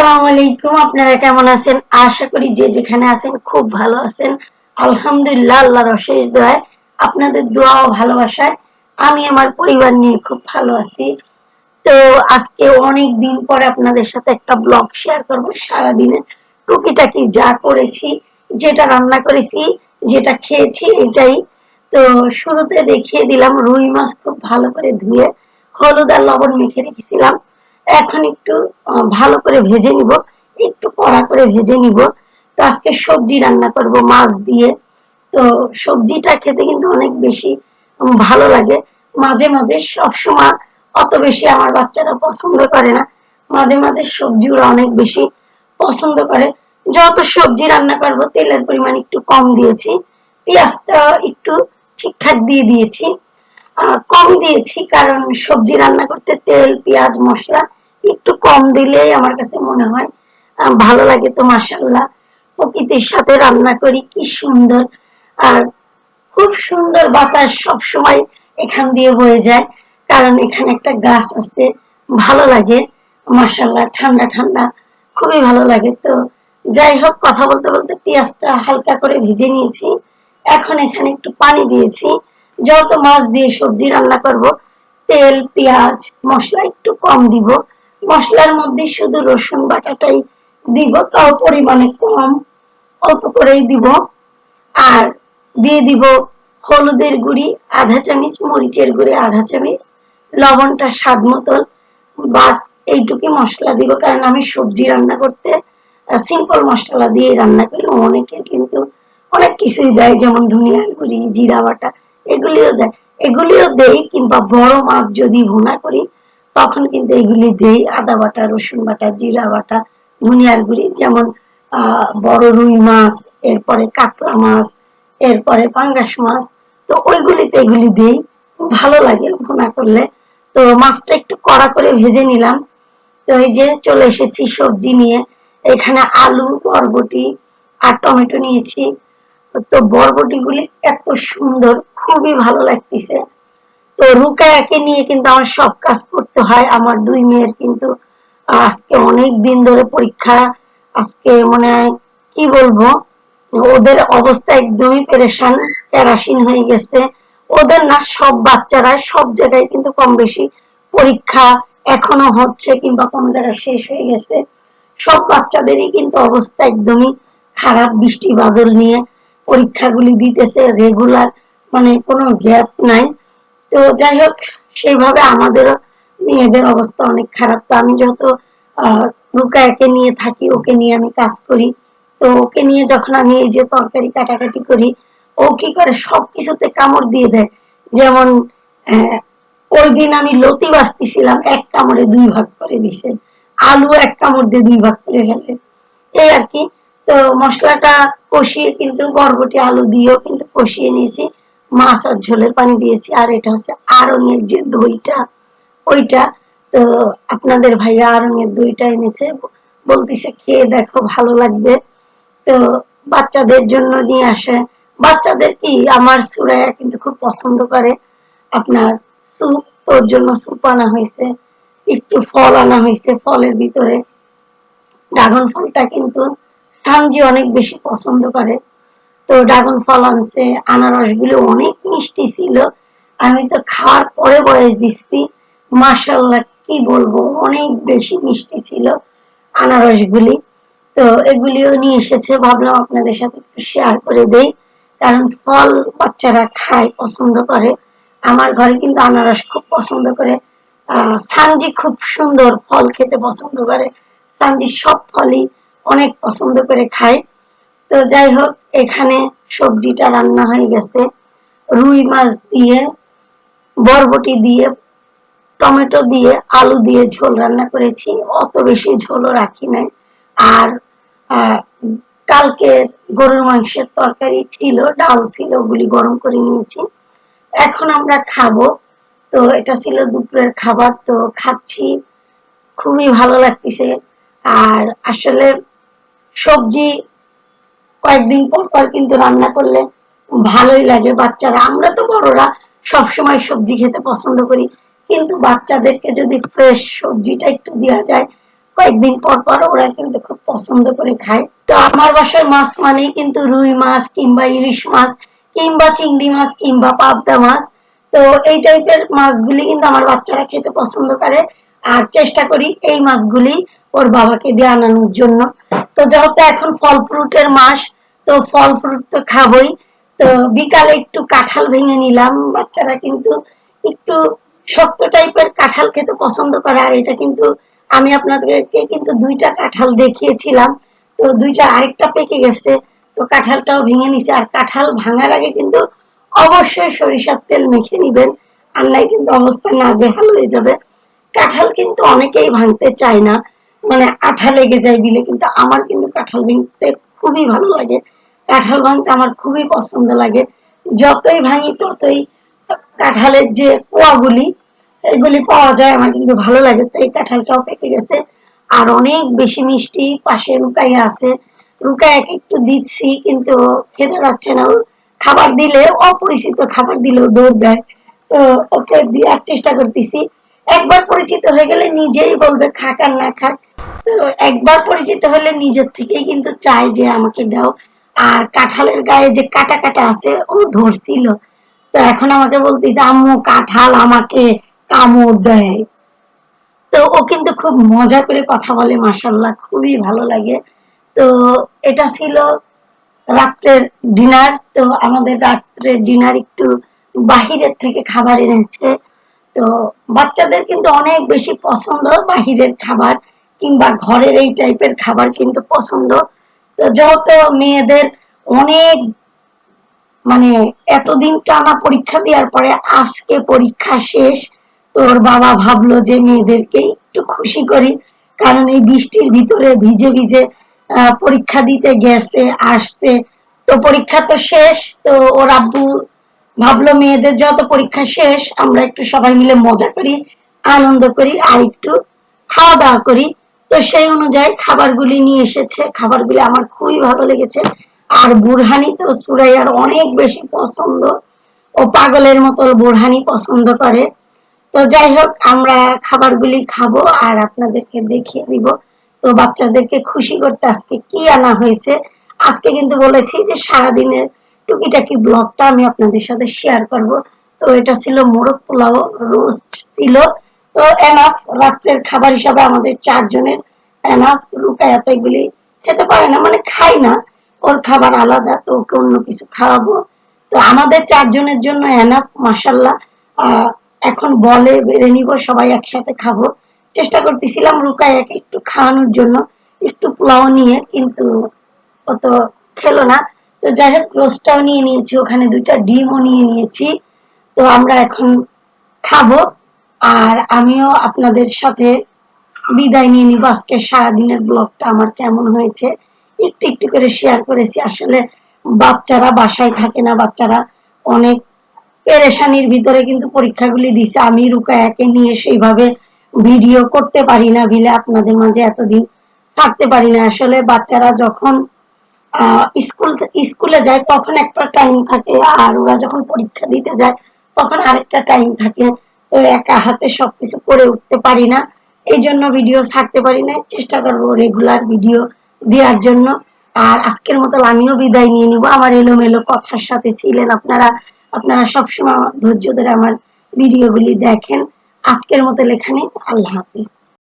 আসসালামু আলাইকুম, আপনারা কেমন আছেন? আশা করি যে যেখানে আছেন খুব ভালো আছেন। আলহামদুলিল্লাহ, আল্লাহর অশেষ দোয়ায়, আপনাদের দোয়া ও ভালোবাসায় আমি আমার পরিবার নিয়ে খুব ভালো আছি। তো আজকে অনেক দিন পরে আপনাদের সাথে একটা ব্লগ শেয়ার করব। সারাদিনে টুকিটাকি যা করেছি, যেটা রান্না করেছি, যেটা খেয়েছি, এটাই। তো শুরুতে দেখিয়ে দিলাম, রুই মাছ খুব ভালো করে ধুয়ে হলুদ আর লবণ মেখে রেখেছিলাম। এখন একটু ভালো করে ভেজে নিব, একটু কড়া করে ভেজে নিব। তো আজকে সবজি রান্না করব মাছ দিয়ে। তো সবজিটা খেতে কিন্তু অনেক বেশি ভালো লাগে। মাঝে মাঝে সবসময় অত বেশি আমার বাচ্চারা পছন্দ করে না। মাঝে মাঝে সবজি ওরা অনেক বেশি পছন্দ করে। যত সবজি রান্না করব, তেলের পরিমাণ একটু কম দিয়েছি। পেঁয়াজটা একটু ঠিকঠাক দিয়ে দিয়েছি। কম দিয়েছি, কারণ সবজি রান্না করতে তেল, পেঁয়াজ, মশলা একটু কম দিলেই আমার কাছে মনে হয় ভালো লাগে তো মাসাল্লাহ প্রকৃতির সাথে রান্না করি, কি সুন্দর। আর খুব সুন্দর বাতাস সব সময় এখান দিয়ে বয়ে যায়, কারণ এখানে একটা গাছ আছে, ভালো লাগে মাসাল্লাহ ঠান্ডা ঠান্ডা, খুবই ভালো লাগে তো। যাই হোক, কথা বলতে বলতে পেঁয়াজটা হালকা করে ভিজে নিয়েছি, এখন এখানে একটু পানি দিয়েছি। যত মাছ দিয়ে সবজি রান্না করব, তেল, পেঁয়াজ, মশলা একটু কম দিব। মশলার মধ্যে শুধু রসুন বাটাটাই দিব, তাও পরিমাণে কম, অল্প করেই দিব। আর দিয়ে দিব হলুদের গুঁড়ি, আধা চামচ, মরিচের গুঁড়ি, আধা চামচ, লবণটা স্বাদ মতন বাস এইটুকু মশলা দিব, কারণ আমি সবজি রান্না করতে সিম্পল মশলা দিয়ে রান্না করি। অনেকে কিন্তু অনেক কিছুই দেয়, যেমন ধনিয়ার গুঁড়ি, জিরা বাটা। এগুলিও দেয়। এগুলিও দেই কিংবা বড় মাছ যদি ভুনা করি, তখন কিন্তু এগুলি দেই। আদা বাটা, রসুন বাটা, জিরা বাটা, ধনিয়ার গুঁড়ি, যেমন বড় রুই মাছ, এরপরে কাতলা মাছ, এরপরে পাঙ্গাস মাছ। তো ওইগুলিতে এগুলি দেই। ভালো লাগে ভুনা করলে। তো মাছটা একটু কড়া করে ভেজে নিলাম। তো এই যে চলে এসেছি সবজি নিয়ে। এখানে আলু, বরবটি আর টমেটো নিয়েছি। তো বরবটি গুলি এত সুন্দর। খুবই ভালো লাগতেছে। তো রুকায়াকে নিয়ে কিন্তু আমার সব কাজ করতে হয়। আমার দুই মেয়ের কিন্তু আজকে অনেক দিন ধরে পরীক্ষা। আজকে মনে কি বলব, ওদের অবস্থা একদমই পেরেশান প্যারাসিন হয়ে গেছে। ওদের না সব বাচ্চারা সব জায়গায় কিন্তু কম বেশি পরীক্ষা এখনও হচ্ছে কিংবা কোন জায়গায় শেষ হয়ে গেছে। সব বাচ্চাদেরই কিন্তু অবস্থা একদমই খারাপ, বৃষ্টি, বাদল নিয়ে পরীক্ষাগুলি দিতেছে রেগুলার মানে কোনো গ্যাপ নাই। তো যাই হোক সেইভাবে আমাদেরও মেয়েদের অবস্থা অনেক খারাপ। তো আমি যত আহ, রুকায়াকে নিয়ে থাকি ওকে নিয়ে আমি কাজ করি। তো ওকে নিয়ে যখন আমি এই যে তরকারি কাটাকাটি করি ও কি করে সব কিছুতে কামড় দিয়ে দেয়। যেমন ওই দিন আমি লতি বাঁচতেছিলাম এক কামড়ে দুই ভাগ করে দিছে। আলু এক কামড় দিয়ে দুই ভাগ করে ফেলে। এই আর কি। তো মশলাটা কষিয়ে কিন্তু বরবটি আলু দিয়েও কিন্তু কষিয়ে নিয়েছি। মাছ আর ঝোলের পানি দিয়েছি, আর এটা হচ্ছে আড়ঙের যে দইটা, ওইটা, তো আপনাদের ভাইয়া আড়ঙের দইটা এনেছে, বলতেছে, খেয়ে দেখো, ভালো লাগবে। তো বাচ্চাদের জন্য নিয়ে আসে। বাচ্চাদের কি, আমার সুরায়া কিন্তু খুব পছন্দ করে। আপনার স্যুপ তোর জন্য স্যুপ আনা হয়েছে, একটু ফল আনা হয়েছে ফলের ভিতরে। ড্রাগন ফলটা কিন্তু সানজি অনেক বেশি পছন্দ করে। তো ড্রাগন ফল আনছে, আনারসগুলো অনেক মিষ্টি ছিল। আমি তো খাওয়ার পরে বয়স দিচ্ছি। মাসাল্লাহ কি বলব, অনেক বেশি মিষ্টি ছিল আনারস গুলি। তো এগুলিও নিয়ে এসেছে, ভাবলাম আপনাদের সাথে একটু শেয়ার করে দেই। কারণ ফল বাচ্চারা খায়, পছন্দ করে। আমার ঘরে কিন্তু আনারস খুব পছন্দ করে। সানজি খুব সুন্দর ফল খেতে পছন্দ করে। সানজি সব ফলই অনেক পছন্দ করে খায়। তো যাই হোক, এখানে সবজিটা রান্না হয়ে গেছে। রুই মাছ দিয়ে, বরবটি দিয়ে, টমেটো দিয়ে, আলু দিয়ে ঝোল রান্না করেছি। অত বেশি ঝোলও রাখি নাই। আর কালকে গরুর মাংসের তরকারি ছিল, ডাল ছিল, ওগুলি গরম করে নিয়েছি। এখন আমরা খাব। তো এটা ছিল দুপুরের খাবার, তো খাচ্ছি। খুবই ভালো লাগতেছে। আর আসলে সবজি কয়েকদিন পর পর কিন্তু রান্না করলে ভালোই লাগে বাচ্চারা। আমরা তো বড়রা সব সময় সবজি খেতে পছন্দ করি, কিন্তু বাচ্চাদেরকে যদি ফ্রেশ সবজিটা একটু দেওয়া যায়, কয়েকদিন পর পর ওরা কিন্তু খুব পছন্দ করে খায়। তো আমার বাসায় মাছ মানে কিন্তু রুই মাছ কিংবা ইলিশ মাছ কিংবা চিংড়ি মাছ কিংবা পাবদা মাছ। তো এই টাইপের মাছগুলি কিন্তু আমার বাচ্চারা খেতে পছন্দ করে। আর চেষ্টা করি এই মাছগুলি ওর বাবাকে দিয়ে আনানোর জন্য। তো যেহেতু এখন ফল ফ্রুটের মাস, তো ফল ফ্রুট তো খাবই। তো বিকালে একটু কাঁঠাল ভেঙে নিলাম, বাচ্চারা কিন্তু একটু শক্ত টাইপের কাঁঠাল খেতে পছন্দ করে, আর এটা কিন্তু আমি আপনাদেরকে কিন্তু দুইটা কাঁঠাল দেখিয়েছিলাম। তো দুইটা আরেকটা পেকে গেছে, তো কাঁঠালটাও ভেঙে নিছে। আর কাঁঠাল ভাঙার আগে কিন্তু অবশ্যই সরিষার তেল মেখে নিবেন, আর নাই কিন্তু অবস্থা নাজেহাল হয়ে যাবে। কাঁঠাল কিন্তু অনেকেই ভাঙতে চায় না। মানে আঠা লেগে যায় বিলে, কিন্তু আমার কিন্তু কাঁঠাল ভাঙতে খুবই ভালো লাগে। কাঁঠাল ভাঙতে আমার খুবই পছন্দ লাগে। যতই ভাঙি ততই কাঁঠালের যে কোয়াগুলি, এগুলি পাওয়া যায় আমার কিন্তু ভালো লাগে। তো এই কাঁঠালটাও পেকে গেছে। আর অনেক বেশি মিষ্টি পাশে রুকাইয়া আছে। রুকাইয়াকে একটু দিচ্ছি, কিন্তু খেতে যাচ্ছে না। খাবার দিলে, অপরিচিত খাবার দিলেও দৌড় দেয়। তো ওকে দেওয়ার চেষ্টা করতেছি। একবার পরিচিত হয়ে গেলে নিজেই বলবে, খাক আর না খাক। তো একবার পরিচিত হলে নিজের থেকেই কিন্তু চায় যে আমাকে দাও। আর কাঁঠালের গায়ে যে কাটা কাটা আছে, ও ধরছিল। তো এখন আমাকে বলতেছে, আম্মু, কাঁঠাল আমাকে কামড় দেয়। তো ও কিন্তু খুব মজা করে কথা বলে মাসাল্লাহ খুবই ভালো লাগে। তো এটা ছিল রাত্রের ডিনার। তো আমাদের রাত্রের ডিনার একটু বাহিরের থেকে খাবার এনেছে তো বাচ্চাদের কিন্তু অনেক বেশি পছন্দ বাহিরের খাবার কিংবা ঘরের এই টাইপের খাবার কিন্তু পছন্দ। তো যত মেয়েদের অনেক মানে এতদিন টানা পরীক্ষা দেওয়ার পরে আজকে পরীক্ষা শেষ তোর বাবা ভাবলো যে মেয়েদেরকে একটু খুশি করি, কারণ এই বৃষ্টির ভিতরে ভিজে ভিজে পরীক্ষা দিতে গেছে আসছে তো পরীক্ষা তো শেষ, তো ওর আব্বু ভাবলো মেয়েদের যত পরীক্ষা শেষ, আমরা একটু সবাই মিলে মজা করি, আনন্দ করি, আর একটু খাওয়া দাওয়া করি। তো সেই অনুযায়ী খাবারগুলি নিয়ে এসেছে। খাবারগুলি আমার খুবই ভালো লেগেছে। আর বুরহানি তো সুরাইয়ার অনেক বেশি পছন্দ। ও পাগলের মতো বুরহানি পছন্দ করে। তো যাই হোক, আমরা খাবারগুলি খাব আর আপনাদেরকে দেখিয়ে দিব। তো বাচ্চাদেরকে খুশি করতে আজকে কি আনা হয়েছে? আজকে কিন্তু বলেছি যে সারাদিনের টুকিটাকি ব্লগটা আমি আপনাদের সাথে শেয়ার করব? তো এটা ছিল মোরগ পোলাও রোস্ট ছিল। তো এনাফ রাত্রের খাবার হিসাবে আমাদের চারজনের এনাফ রুকায়াত এগুলি খেতে পারে না মানে খাই না। ওর খাবার আলাদা, তো ওকে অন্য কিছু খাওয়াবো। তো আমাদের চারজনের জন্য এনাফ মাসাল্লাহ এখন বলে বেড়ে নিব, সবাই একসাথে খাব। চেষ্টা করতেছিলাম রুকায়াকে একটু খাওয়ানোর জন্য, একটু পোলাও নিয়ে, কিন্তু অত খেলো না। তো যাই হোক রোস্টটাও নিয়ে নিয়েছি, ওখানে দুইটা ডিমও নিয়ে নিয়েছি। তো আমরা এখন খাব, আর আমিও আপনাদের সাথে বিদায় নিয়ে নিব। আজকে সারাদিনের ব্লগটা আমার কেমন হয়েছে, একটু একটু করে শেয়ার করেছি। আসলে বাচ্চারা বাসায় থাকে না, বাচ্চারা অনেক পেরেশানির ভিতরে কিন্তু পরীক্ষাগুলি দিছে। আমি রুকায়াকে নিয়ে সেইভাবে ভিডিও করতে পারি না বিলে আপনাদের মাঝে এতদিন থাকতে পারি না। আসলে বাচ্চারা যখন স্কুল, স্কুলে যায়, তখন একটা টাইম থাকে, আর ওরা যখন পরীক্ষা দিতে যায়, তখন আরেকটা টাইম থাকে। তো একা হাতে সবকিছু করে উঠতে পারি না। এই জন্য ভিডিও ছাড়তে পারি না চেষ্টা করব রেগুলার ভিডিও দেওয়ার জন্য। আর আজকের মতো আমিও বিদায় নিয়ে নিব। আমার এলোমেলো কথার সাথে ছিলেন আপনারা। আপনারা সবসময় ধৈর্য ধরে আমার ভিডিওগুলি দেখেন। আজকের মতো লেখানে আল্লাহ হাফিজ।